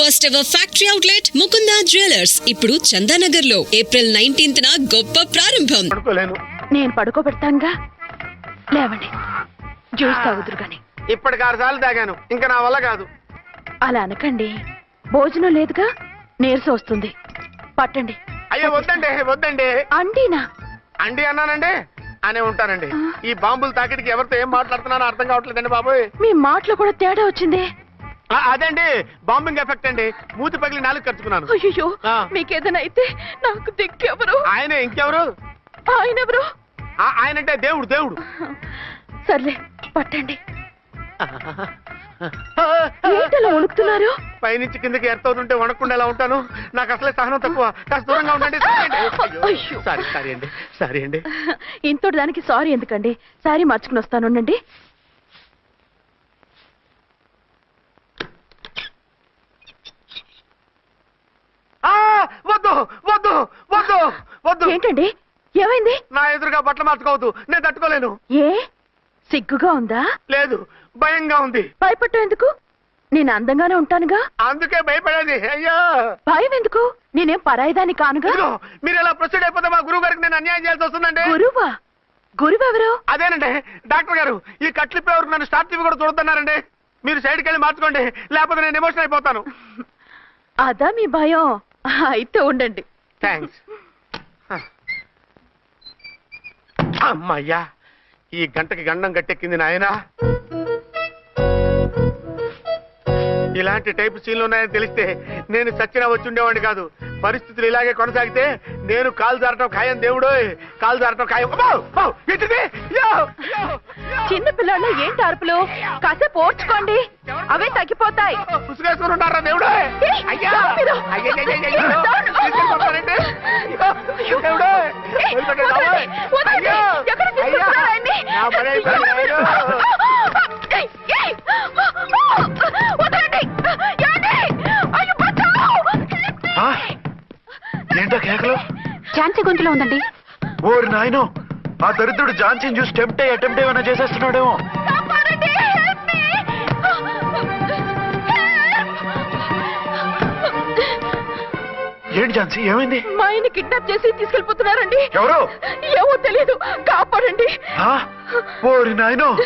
First ever factory outlet Mukunda jewellers ఇప్పుడు చందానగర్లో April nineteenth గొప్ప ప్రారంభం. పడుకోలేను. నేను పడుకోబెడతాంగా? లేవండి. జ్యూస్ తాగుదురు గాని. ఇప్పటికి ఆరు సార్లు తాగాను. ఇంకా నా వల్ల కాదు. అలా అనకండి. భోజనం లేదుగా? నీరసం వస్తుంది. పట్టండి. అయ్యో వద్దండి వద్దండి. అండినా? అండి అన్నానండి. అనే ఉంటానండి. ఈ బాంబులు తాకిడికి ఎవరితో ఏం మాట్లాడుతున్నానో అర్థం కావట్లేదండి బాబోయ్. మీ మాటలో కూడా తేడా వచ్చింది. అదండి బాంబింగ్ ఎఫెక్ట్ అండి. మూతి పగిలి నాలుగు కరుచుకున్నాను. అయ్యో. మీకేదైనా అయితే నాకు దిక్కెవరు? ఆయన ఇంకెవరు? ఆయన ఎవరు ఆ- ఆయనంటే దేవుడు దేవుడు. సర్లే పట్టండి. వణుకుతున్నారు? పైనుంచి కిందకి ఎర్తవుతుంటే వణకుండా ఎలా ఉంటాను? నాకు అసలే సహనం తక్కువ. కాస్త దూరంగా ఉండండి. సారీ సారీ అండి సారీ అండి. ఇంతటి దానికి సారీ ఎందుకండి? సారీ మార్చుకుని వస్తాను ఉండండి. వద్దు వద్దు వద్దు వద్దు. ఏంటండి? ఏమైంది? నా ఎదురుగా బట్టలు మార్చుకోవద్దు. నేను తట్టుకోలేను. ఏ? సిగ్గుగా ఉందా? లేదు భయంగా ఉంది. భయపట్టు ఎందుకు? నేను అందంగానే ఉంటానుగా? అందుకే భయపడేది. అయ్యో! భయం ఎందుకు? నేనేం పరాయిదాన్ని కానుగా? మీరు ఇలా ప్రొసీడ్ అయిపోతే మా గురువు గారికి నేను అన్యాయం చేయాల్సి వస్తుందండి. గురువా? గురువెవరు? అదేనండి డాక్టర్ గారు. ఈ కట్లిప్పే వరకు నన్ను స్టార్ట్ కూడా చూడొద్దన్నారండి. మీరు సైడ్కి వెళ్ళి మార్చుకోండి. లేకపోతే నేను ఎమోషన్ అయిపోతాను. అదా మీ భయం. అయితే ఉండండి. థ్యాంక్స్ అమ్మయ్యా ఈ గంటకి గండం గట్టెక్కింది నాయనా. ఇలాంటి టైప్ సీన్లు ఉన్నాయని తెలిస్తే నేను సచ్చినా వచ్చి ఉండేవాడిని కాదు. పరిస్థితులు ఇలాగే కొనసాగితే నేను కాలు జారటం ఖాయం దేవుడు కాలు జారటం ఖాయం! చిన్న పిల్లలు ఏంటి అరుపులు? కాసేపు ఓర్చుకోండి. అవే తగ్గిపోతాయి. ఉసుగేసుకుని ఉన్నారా దేవుడు అయ్యా! ఏంటో కేకలు? ఝాన్సీ గొంతులో ఉందండి. ఓరి నాయనో ఆ దరిద్రుడు ఝాన్సీని చూసి టెంప్ట్ అయ్యి అటెంప్ట్ ఏమైనా చేసేస్తున్నాడేమో. కాపాడండి. Help me. ఏంటి ఝాన్సీ ఏమైంది? మా ఆయన కిడ్నాప్ చేసి తీసుకెళ్ళిపోతున్నారండి. ఎవరు? ఏమో తెలియదు కాపాడండి. ఆ? ఓరి నాయనో.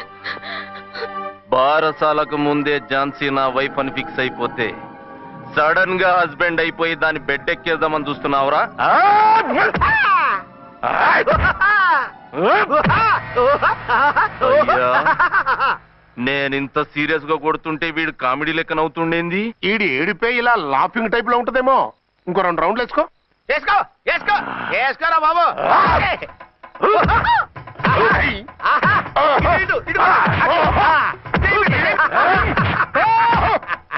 బారసాలకు ముందే ఝాన్సీ నా వైఫ్ అని ఫిక్స్ అయిపోతే సడన్గా హస్బెండ్ అయిపోయి దాన్ని బెడ్ ఎక్కేద్దామని చూస్తున్నావురా. నేనింత సీరియస్గా కొడుతుంటే వీడు కామెడీ లెక్క నవ్వుతుండేంది ఈడి ఏడిపే ఇలా లాఫింగ్ టైప్లో ఉంటదేమో. ఇంకో రెండు రౌండ్లు వేసుకో. వేసుకో వేసుకో వేసుకోరా బాబు. ఇటు, ఇటు.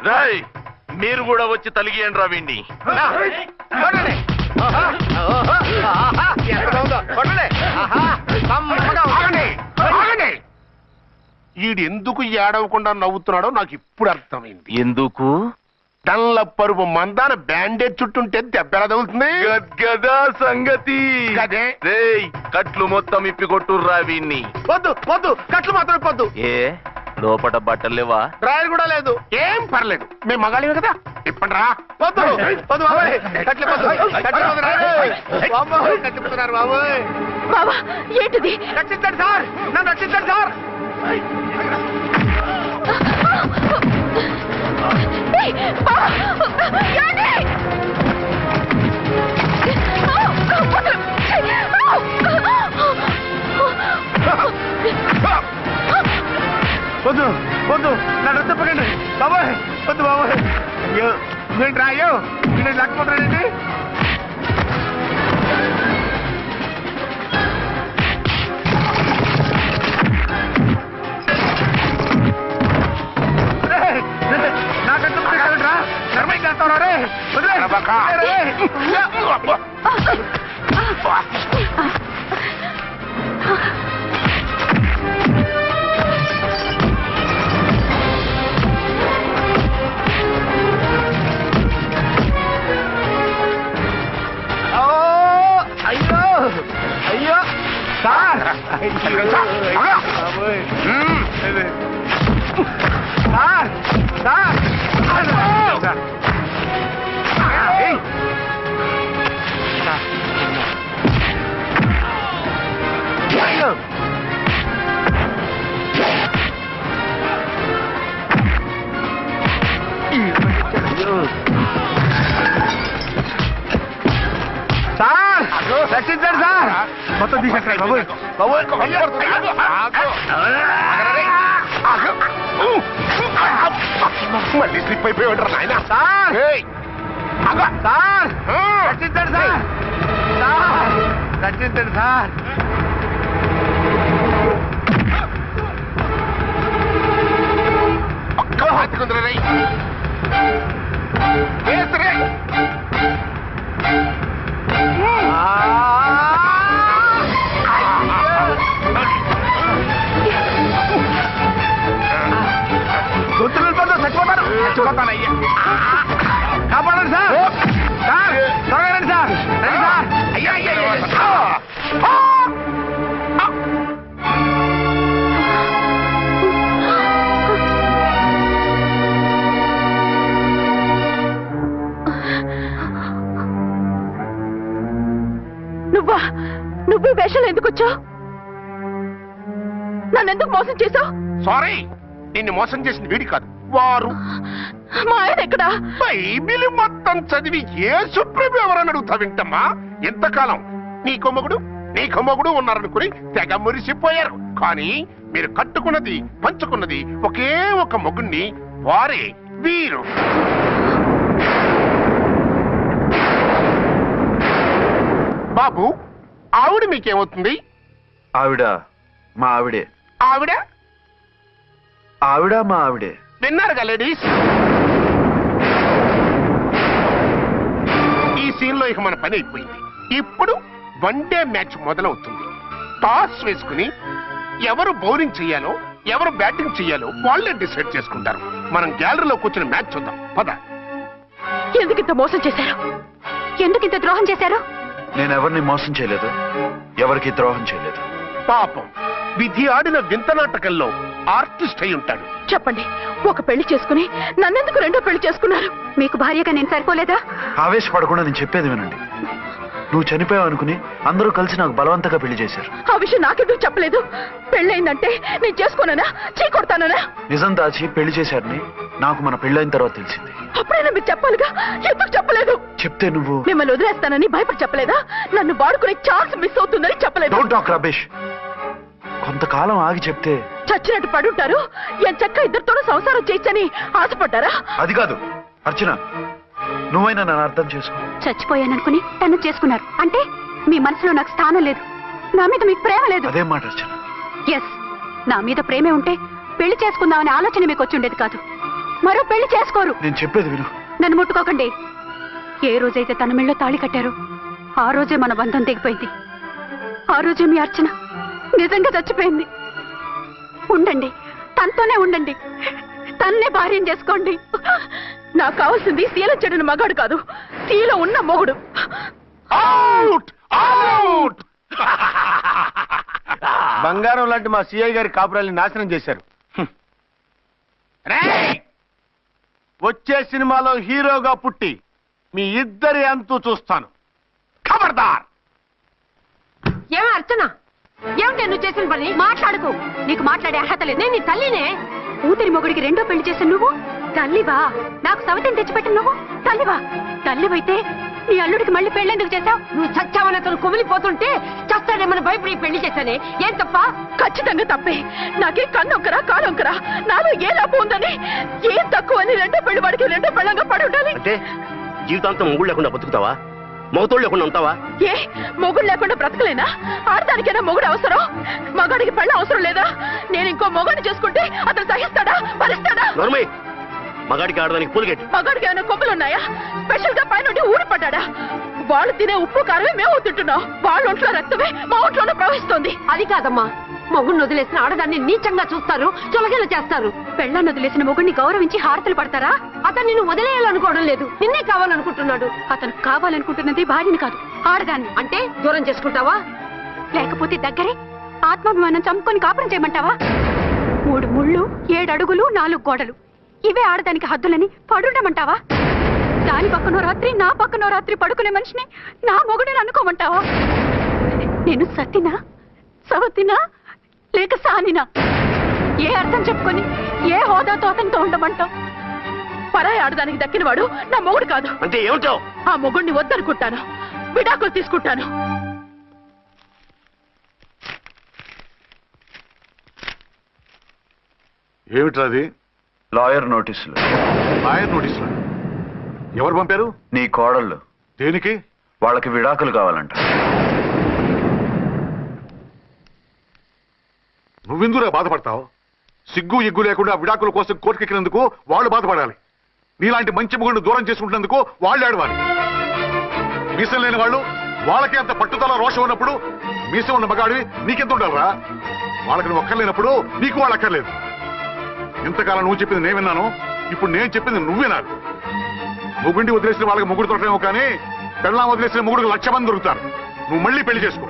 రాయ్ మీరు కూడా వచ్చి తలిగియండి రా వీణ్ణి. ఈడు ఎందుకు ఏడవకుండా నవ్వుతున్నాడో నాకు ఇప్పుడు అర్థమైంది. ఎందుకు? డల్ల పరుపు మందాన బ్యాండేజ్ చుట్టుంటే దెబ్బ ఎలా తగులుతుంది? గద్గదా సంగతి. కట్లు మొత్తం ఇప్పి కొట్టుర్రా వీణ్ణి. వద్దు వద్దు కట్లు మాత్రం ఇప్పొద్దు ఏ? లోపట బట్టలేవా డ్రాయర్ కూడా లేదు. ఏం పర్లేదు. మేము మగాళివే కదా? ఇప్పండి రా. వద్దు. వద్దు బాబాయ్. కట్లు ఇప్పొద్దు. కట్లు రాయ్. బాబోయ్, కట్లు ఇప్పుతున్నారు బాబోయ్. బాబా ఏంటిది? రక్షించండి సార్. నన్ను రక్షించండి సార్. ఏయ్, బావా! ఏమండి? వదలు! వద్దు. వద్దు నన్ను తిప్పకండి. బాబాయ్ వద్దు బాబాయ్. అయ్యో ఏంటి? రా అయ్యో నేను లేకపోతున్నానండి నాకంటూ రా నర్మై చేస్తావు రే వదిలే. సార్ సార్ రక్షించండి సార్. మొత్తం తీసేస్తారు బాబు. మళ్ళీ స్లిప్ అయిపోయాడు నాయన. సార్. సార్. రక్షించండి సార్. సార్. రక్షించండి సార్. ఒక్క హత్తుకుందరా రై వేసరే గొంతు వెళ్ళిపోతా చచ్చిపోతాను చచ్చిపోతానయ్యా నన్ను ఎందుకు మోసం చేశావు? సారీ నిన్ను మోసం చేసిన వీడి కాదు. వారు. మా ఆయన ఎక్కడా? బైబిల్ మొత్తం చదివి ఏ సుప్రీం ఎవరని అడుగుతా వింటమ్మా? ఎంతకాలం? నీ కొమ్మగుడు నీ కొమ్మగుడు ఉన్నారనుకుని తెగ మురిసిపోయారు. కానీ మీరు కట్టుకున్నది పంచుకున్నది ఒకే ఒక మొగుణ్ణి వారే వీరు. బాబు ఆవిడ మీకేమవుతుంది? ఆవిడ మా ఆవిడే. ఆవిడ? ఆవిడ మా ఆవిడే. విన్నారుగా లేడీస్? ఈ సీన్లో ఇక మన పని అయిపోయింది. ఇప్పుడు వన్ డే మ్యాచ్ మొదలవుతుంది. టాస్ వేసుకుని ఎవరు బౌలింగ్ చేయాలో ఎవరు బ్యాటింగ్ చేయాలో వాళ్ళే డిసైడ్ చేసుకుంటారు. మనం గ్యాలరీలో కూర్చుని మ్యాచ్ చూద్దాం. పద. ఎందుకు ఇంత మోసం చేశారు? ఎందుకు ఇంత ద్రోహం చేశారు? నేను ఎవరిని మోసం చేయలేదు. ఎవరికి ద్రోహం చేయలేదు. పాపం. విధి ఆడిన వింత నాటకంలో ఆర్టిస్ట్ అయి ఉంటాడు. చెప్పండి ఒక పెళ్ళి చేసుకుని నన్నెందుకు రెండో పెళ్ళి చేసుకున్నారు? మీకు భార్యగా నేను సరిపోలేదా? ఆవేశపడకుండా నేను చెప్పేది వినండి. నువ్వు చనిపోయావు అనుకుని అందరూ కలిసి నాకు బలవంతంగా పెళ్ళి చేశారు. ఆ విషయం నాకెందుకు చెప్పలేదు? పెళ్ళయిందంటే నేను చేసుకోననా చీ కొడతాననా? నిజం దాచి పెళ్ళి చేశారని నాకు మన పెళ్ళైన తర్వాత తెలిసింది. అప్పుడైనా మీరు చెప్పాలిగా? ఎందుకు చెప్పలేదు? చెప్తే నువ్వు మిమ్మల్ని వదిలేస్తానని భయపడి చెప్పలేదా? నన్ను వాడుకునే ఛాన్స్ మిస్ అవుతుందని చెప్పలేదు. డోంట్ టాక్ రబేష్ కొంతకాలం ఆగి చెప్తే చచ్చినట్టు పడుంటారు? ఎంత చక్క ఇద్దరితోనూ సంసారం చేయొచ్చని ఆశపడ్డారా? అది కాదు అర్చన. నువ్వైనా నన్ను అర్థం చేసుకో. చచ్చిపోయాననుకుని తను చేసుకున్నారు. అంటే మీ మనసులో నాకు స్థానం లేదు. నా మీద మీకు ప్రేమ లేదు. అదేం మాట అర్చన? ఎస్ నా మీద ప్రేమే ఉంటే పెళ్ళి చేసుకుందామనే ఆలోచన మీకు వచ్చి ఉండేది కాదు. మరో పెళ్ళి చేసుకోరు. నేను చెప్పేది విను. నన్ను ముట్టుకోకండి. ఏ రోజైతే తన మెళ్ళో తాళి కట్టారో ఆ రోజే మన బంధం తెగిపోయింది. ఆ రోజే మీ అర్చన. నిజంగా చచ్చిపోయింది. ఉండండి తనతోనే ఉండండి. తన్నే భార్యం చేసుకోండి. నాకు కావాల్సింది శీల చెడిన మగాడు కాదు శీల ఉన్న మొగుడు. అవుట్ అవుట్ బంగారం లాంటి మా సిఐ గారి కాపురాల్ని నాశనం చేశారు. రేయ్! వచ్చే సినిమాలో హీరోగా పుట్టి మీ ఇద్దరి అంతు చూస్తాను. ఖబర్దార్! ఏమ అర్చన? ఏమిటి నువ్వు చేసిన పని? మాట్లాడుకో. నీకు మాట్లాడే అర్హత లేదు. నేను నీ తల్లినే. కూతురి మొగుడికి రెండో పెళ్ళి చేసిన నువ్వు? తల్లివా? నాకు సవతిని తెచ్చిపెట్టిన నువ్వు? తల్లివా? తల్లివైతే నీ అల్లుడికి మళ్ళీ పెళ్ళెందుకు చేశావు? నువ్వు చచ్చావని అతను కుమిలిపోతుంటే చస్తాడేమని భయపడి పెళ్ళి చేశానే? ఏం తప్ప? ఖచ్చితంగా తప్పే. నాకే కన్ను ఒక్కరా కాలు ఒక్కరా నాలో ఏ లాభం ఉందని ఏం తక్కువ అని రెండో పెళ్ళి వాడికి రెండో పెళ్ళంగా పడి ఉండాలి? అంటే జీవితాంతం మొగుడు లేకుండా బతుకుతావా? మగతోడు లేకుండా ఉంటావా? ఏ మొగుడు లేకుండా బ్రతకలేనా? ఆడదానికైనా మొగుడు అవసరం? మగాడికి పెళ్ళ అవసరం లేదా? నేను ఇంకో మొగాడిని చేసుకుంటే అతను సహిస్తాడా? భరిస్తాడా? నోర్మై మగాడికి ఆడదానికి పూలిగెట్టు మగాడికి ఏమైనా కొమ్ములు ఉన్నాయా? స్పెషల్గా పైనుండి ఊడి పడ్డాడా? వాళ్ళు తినే ఉప్పు కారమే మేము తింటున్నాం. వాళ్ళ ఒంట్లో రక్తమే మా ఒంట్లోనే ప్రవహిస్తోంది. అది కాదమ్మా. మొగుడిని వదిలేసిన ఆడదాన్ని నీచంగా చూస్తారు చులకన చేస్తారు. పెళ్ళాన్ని వదిలేసిన మొగుడిని గౌరవించి హారతలు పడతారా? అతను నిన్ను వదిలేయాలనుకోవడం లేదు. నిన్నే కావాలనుకుంటున్నాడు. అతను కావాలనుకుంటున్నది భార్యని కాదు ఆడదాన్ని. అంటే దూరం చేసుకుంటావా? లేకపోతే దగ్గరే ఆత్మాభిమానం చంపుకొని కాపురం చేయమంటావా? మూడు ముళ్ళు ఏడు అడుగులు నాలుగు గోడలు. ఇవే ఆడదానికి హద్దులని పడుండమంటావా? దాని పక్కనో రాత్రి నా పక్కనో రాత్రి పడుకునే మనిషిని నా మొగుడని అనుకోమంటావా? నేను సతినా? సవతినా? లేక సానినా ఏ అర్థం చెప్పుకొని ఏ హోదాతో అతనితో ఉండమంటావు? పరాయి ఆడదానికి దక్కినవాడు నా మొగుడు కాదు. అంటే ఏమంటావు ఆ మొగుడిని వద్దనుకుంటాను. విడాకులు తీసుకుంటాను. ఏమిట్రా అది? లాయర్ నోటీసులు. లాయర్ నోటీసులు? ఎవరు పంపారు? నీ కోడళ్ళు. దేనికి? వాళ్ళకి విడాకులు కావాలంట. నువ్వెందుకురా బాధపడతావు? సిగ్గు ఎగ్గు లేకుండా విడాకుల కోసం కోర్టుకెక్కినందుకు వాళ్ళు బాధపడాలి. నీలాంటి మంచి మొగుడిని దూరం చేసుకుంటున్నందుకు వాళ్ళు ఆడవాలి మీసం లేని వాళ్ళు వాళ్ళకి అంత పట్టుదల రోషం ఉన్నప్పుడు మీసం ఉన్న మగాడివి నీకెంత ఉండాలరా వాళ్ళకి నువ్వు అక్కర్లేనప్పుడు నీకు వాళ్ళు అక్కర్లేదు. ఇంతకాలం నువ్వు చెప్పింది నేను విన్నాను ఇప్పుడు నేను చెప్పింది నువ్వు వినాలి ముగ్గుండి వదిలేసిన వాళ్ళకి ముగ్గురు దొరకలేమో కానీ పెళ్ళాం వదిలేసిన ముగ్గురికి లక్ష మంది దొరుకుతారు. నువ్వు మళ్ళీ పెళ్ళి చేసుకో.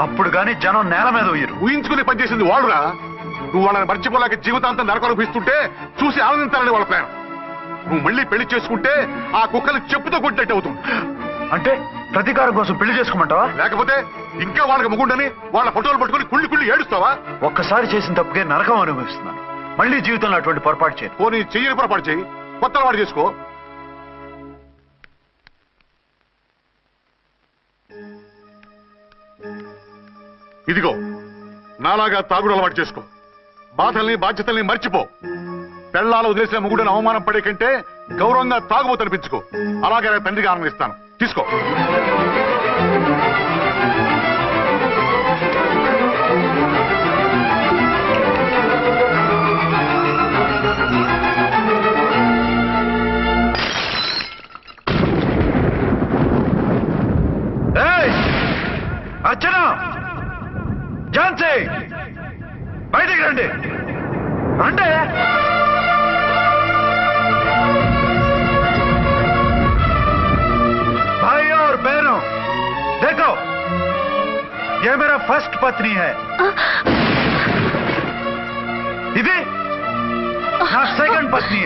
అప్పుడు గాని జనం నేల మీద ఉయ్యరు. ఊహించుకుని పనిచేసింది వాళ్ళురా. నువ్వు వాళ్ళని మర్చిపోలేక జీవితాంతం నరకం అనిపిస్తుంటే చూసి ఆనందించాలని వాళ్ళ ప్లాన్. నువ్వు మళ్ళీ పెళ్ళి చేసుకుంటే ఆ కుక్కలు చెప్పుతో కొట్టినట్టు అవుతుంది. అంటే ప్రతీకారం కోసం పెళ్ళి చేసుకోమంటావా? లేకపోతే ఇంకా వాళ్ళకి ముగుండని వాళ్ళ ఫోటోలు పట్టుకుని కుళ్ళి కుళ్ళి ఏడుస్తావా? ఒక్కసారి చేసిన తప్పుకే నరకం అనుభవిస్తున్నాను. మళ్ళీ జీవితంలో అటువంటి పొరపాటు చేయను. పోనీ చెయ్యని పొరపాటు చెయ్యి. కొత్త వాడు చేసుకో. ఇదిగో నాలాగా తాగుడు అలవాటు చేసుకో. బాధల్ని బాధ్యతల్ని మర్చిపో. పెళ్ళాలు వదిలేసిన ముగుడని అవమానం పడే కంటే గౌరవంగా తాగుబోతనిపించుకో అలాగే తండ్రిగా ఆనందిస్తాను. తీసుకో. ఏం పత్ని?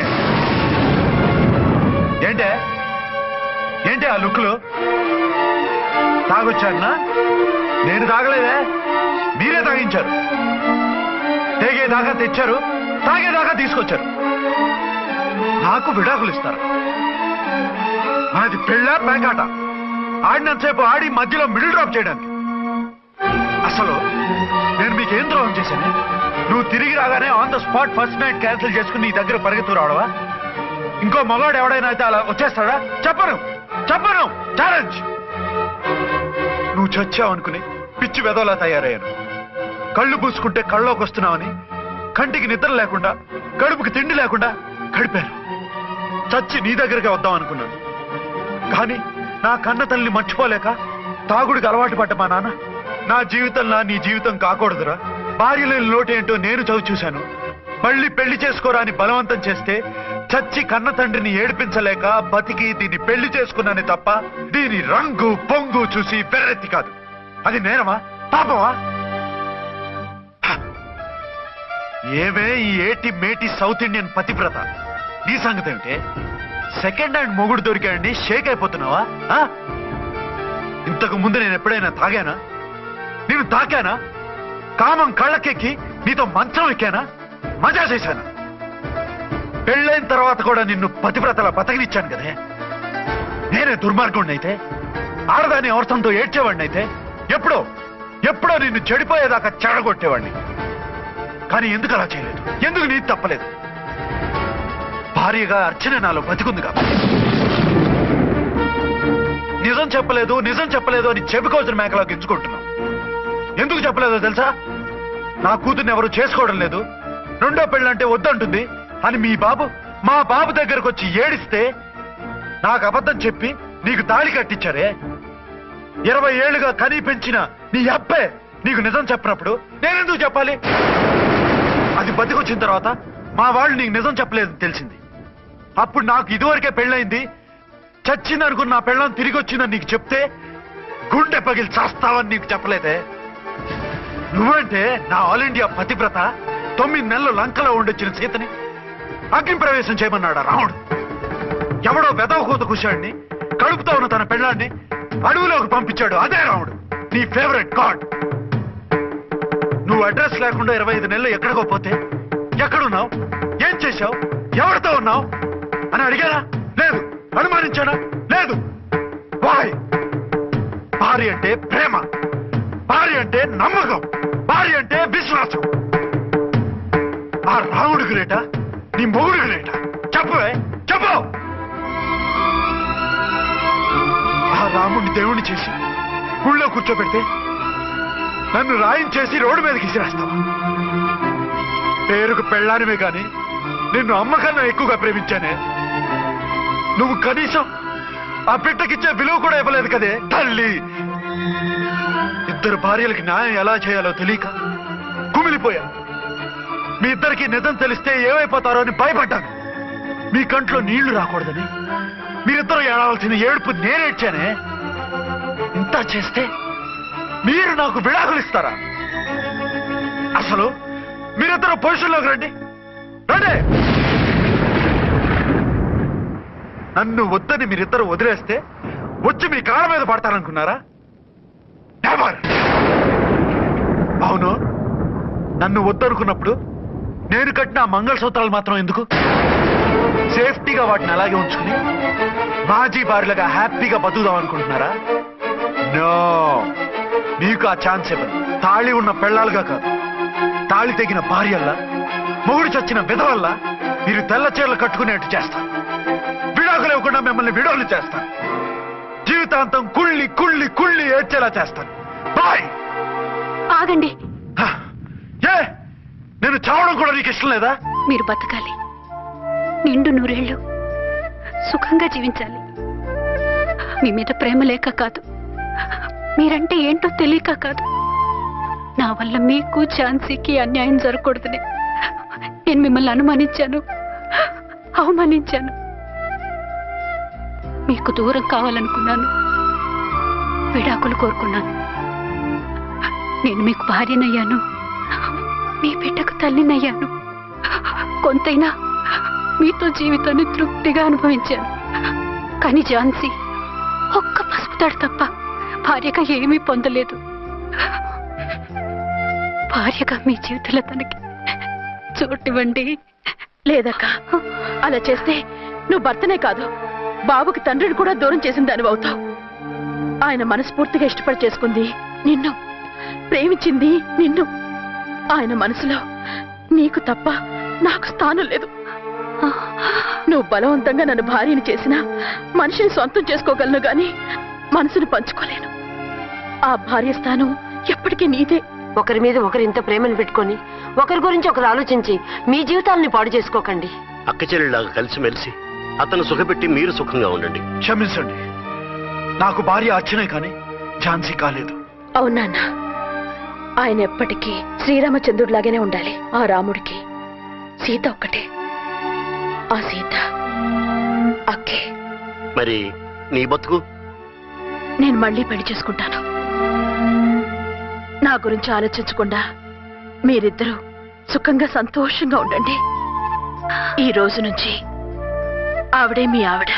ఏంటే? ఏంటి ఆ లుక్లు? తాగొచ్చానా నేను తాగలేదే. మీరే తాగించారు. తేగేదాకా తెచ్చారు తాగేదాకా తీసుకొచ్చారు. నాకు విడాకులు ఇస్తారు. మనది పెళ్ళ పేకాట ఆడినంతసేపు ఆడి మధ్యలో మిడిల్ డ్రాప్ చేయడానికి. అసలు నేను మీకు ఏం ద్రోహం చేశాను? నువ్వు తిరిగి రాగానే on the spot first night cancel చేసుకుని నీ దగ్గర పరిగెత్తు రావడవా ఇంకో మగాడు ఎవడైనా అయితే అలా వచ్చేస్తాడా? చెప్పను! చెప్పను! ఛాలెంజ్ నువ్వు చచ్చావు అనుకుని పిచ్చి వెదవలా తయారయ్యాను. కళ్ళు పూసుకుంటే కళ్ళలోకి వస్తున్నావని కంటికి నిద్ర లేకుండా కడుపుకి తిండి లేకుండా గడిపాను. చచ్చి నీ దగ్గరికి వద్దాం అనుకున్నాను. కానీ నా కన్న తల్లిని మర్చిపోలేక తాగుడికి అలవాటు పడ్డ మా నాన్న నా జీవితంలో నీ జీవితం కాకూడదురా. భార్య లేని లోటేంటో నేను చవి చూశాను. మళ్ళీ పెళ్ళి చేసుకోరా అని బలవంతం చేస్తే చచ్చి కన్న తండ్రిని ఏడిపించలేక బతికి దీన్ని పెళ్ళి చేసుకున్నాను తప్ప దీని రంగు పొంగు చూసి వెర్రెత్తి కాదు. అది నేరమా? పాపమా? ఏవే ఏమే ఈ ఏటి మేటి సౌత్ ఇండియన్ పతివ్రత? నీ సంగతి ఏమిటి? సెకండ్ హ్యాండ్ మొగుడు దొరికాయండి షేక్ అయిపోతున్నావా? ఆ? ఇంతకు ముందు నేను ఎప్పుడైనా తాగానా? నేను తాకానా? కామం కళ్ళకెక్కి నీతో మంచం ఎక్కానా? మజా చేశాను? పెళ్ళైన తర్వాత కూడా నిన్ను పతివ్రతల బతకనిచ్చాను కదే. నేనే దుర్మార్గుడిని అయితే ఆడదాని అవసరంతో ఏడ్చేవాడిని అయితే ఎప్పుడో ఎప్పుడో నిన్ను చెడిపోయేదాకా చెడగొట్టేవాడిని కానీ ఎందుకు అలా చేయలేదు? ఎందుకు నీ తప్పలేదు? భార్యగా అర్చన నాలో బతికుంది కాబట్టి. నిజం చెప్పలేదు నిజం చెప్పలేదు అని చెప్పుకోవచ్చిన మేకలా గించుకుంటున్నాం ఎందుకు చెప్పలేదో తెలుసా? నా కూతుర్ని ఎవరు చేసుకోవడం లేదు. రెండో పెళ్ళంటే వద్దంటుంది. అని మీ బాబు మా బాబు దగ్గరకు వచ్చి ఏడిస్తే నాకు అబద్ధం చెప్పి నీకు తాళి కట్టించారే? ఇరవై ఏళ్ళుగా కనీ పెంచిన నీ అబ్బే నీకు నిజం చెప్పినప్పుడు నేనెందుకు చెప్పాలి? అది బతికొచ్చిన తర్వాత మా వాళ్ళు నీకు నిజం చెప్పలేదని తెలిసింది. అప్పుడు నాకు ఇదివరకే పెళ్ళైంది చచ్చింది నా పెళ్ళం తిరిగి వచ్చిందని నీకు చెప్తే గుండె పగిలి చేస్తావని నీకు చెప్పలేదే? నువ్వంటే నా ఆల్ ఇండియా పతివ్రత. తొమ్మిది నెలలు లంకలో ఉండొచ్చిన సీతని. అగ్ని ప్రవేశం చేయమన్నాడా రాముడు? ఎవడో వెదవ కూత కుషాడిని కడుపుతో ఉన్న తన పెళ్ళాన్ని అడవిలోకి పంపించాడు. అదే రాముడు నీ ఫేవరెట్ గాడ్ నువ్వు అడ్రస్ లేకుండా ఇరవై ఐదు నెలలు ఎక్కడికో పోతే ఎక్కడున్నావు? ఏం చేశావు? ఎవరితో ఉన్నావు? అని అడిగారా? లేదు. అనుమానించానా లేదు. వాయ్ భార్య అంటే ప్రేమ. భార్య అంటే నమ్మకం. భార్య అంటే విశ్వాసం ఆ రాముడు గ్రేట నీ మొగుడు గ్రేట చెప్పవే చెప్పు! ఆ రాముడిని దేవుణ్ణి చేసి గుళ్ళో కూర్చోబెడితే నన్ను రాయించేసి రోడ్డు మీదకి ఇసిరేస్తావా పేరుకు పెళ్ళానివే కానీ నిన్ను అమ్మకన్నా ఎక్కువగా ప్రేమించానే. నువ్వు కనీసం ఆ బిడ్డకిచ్చే విలువ కూడా ఇవ్వలేదు కదే తల్లి! ఇద్దరు భార్యలకు న్యాయం ఎలా చేయాలో తెలియక కుమిలిపోయా మీ ఇద్దరికి నిజం తెలిస్తే ఏమైపోతారో అని భయపడ్డాను. మీ కంట్లో నీళ్ళు రాకూడదని మీరిద్దరు ఏడవలసిన ఏడుపు నేనేడ్చానే ఇంత చేస్తే మీరు నాకు విడాకులు ఇస్తారా? అసలు మీరిద్దరు పొజిషన్లోకి రండి. రండి! నన్ను వద్దని మీరిద్దరు వదిలేస్తే వచ్చి మీ కాళ్ళ మీద పడతారనుకున్నారా? Never. అవును. నన్ను వద్దనుకున్నప్పుడు నేను కట్టిన ఆ మంగళసూత్రాలు మాత్రం ఎందుకు? సేఫ్టీగా వాటిని అలాగే ఉంచుకుని మాజీ బారులుగా హ్యాపీగా బతుకుదాం అనుకుంటున్నారా? నో. మీకు ఆ ఛాన్స్ ఇవ్వదు తాళి ఉన్న పెళ్ళాలుగా కాదు. తాళి తెగిన భార్యల్లా మొగుడు చచ్చిన విధవల్లా మీరు తెల్ల చీరలు కట్టుకునేట్టు చేస్తాను. విడాకులు ఇవ్వకుండా మిమ్మల్ని విడోలు చేస్తాను. జీవితాంతం కుళ్ళి కుళ్ళి కుళ్ళి ఏడ్చేలా చేస్తాను. బాయ్! ఆగండి. ఏ నేను చావడం కూడా నీకు ఇష్టం లేదా? మీరు బతకాలి. నిండు నూరేళ్ళు సుఖంగా జీవించాలి. మీ మీద ప్రేమ లేక కాదు. మీరంటే ఏంటో తెలియక కాదు. నా వల్ల మీకు ఝాన్సీకి అన్యాయం జరగకూడదని నేను మిమ్మల్ని అనుమానించాను. అవమానించాను. మీకు దూరం కావాలనుకున్నాను. విడాకులు కోరుకున్నాను. నేను మీకు భార్యనయ్యాను. మీ బిడ్డకు తల్లినయ్యాను. కొంతైనా మీతో జీవితాన్ని తృప్తిగా అనుభవించాను. కానీ ఝాన్సీ ఒక్క పసుపుతాడు తప్ప భార్యగా ఏమీ పొందలేదు. భార్యగా మీ జీవితంలో తనకి చోటివ్వండి లేదక్క. అలా చేస్తే నువ్వు భర్తనే కాదు బాబుకి తండ్రిని కూడా దూరం చేసిన దాని అవుతావు ఆయన మనస్ఫూర్తిగా ఇష్టపడి చేసుకుంది నిన్ను. ప్రేమించింది నిన్ను. ఆయన మనసులో నీకు తప్ప నాకు స్థానం లేదు. నువ్వు బలవంతంగా నన్ను భార్యని చేసినా మనిషిని సొంతం చేసుకోగలను గాని మనసును పంచుకోలేను. ఆ భార్య స్థానం ఎప్పటికీ నీదే. ఒకరి మీద ఒకరు ఇంత ప్రేమను పెట్టుకొని ఒకరి గురించి ఒకరు ఆలోచించి మీ జీవితాలని పాడు చేసుకోకండి. అక్క కలిసిమెలిసి అతను సుఖపెట్టి మీరు సుఖంగా ఉండండి. క్షమించండి. నాకు భార్య అచ్చనే కానీ ఝాన్సీ కాలేదు. అవునా ఆయన ఎప్పటికీ శ్రీరామచంద్రుడిలాగానే ఉండాలి ఆ రాముడికి. సీత ఒక్కటే. ఆ సీత అక్కే. మరి నీ బతుకు? నేను మళ్ళీ పెళ్ళి చేసుకుంటాను. నా గురించి ఆలోచించకుండా మీరిద్దరూ సుఖంగా సంతోషంగా ఉండండి. ఈ రోజు నుంచి ఆవిడే మీ ఆవిడ.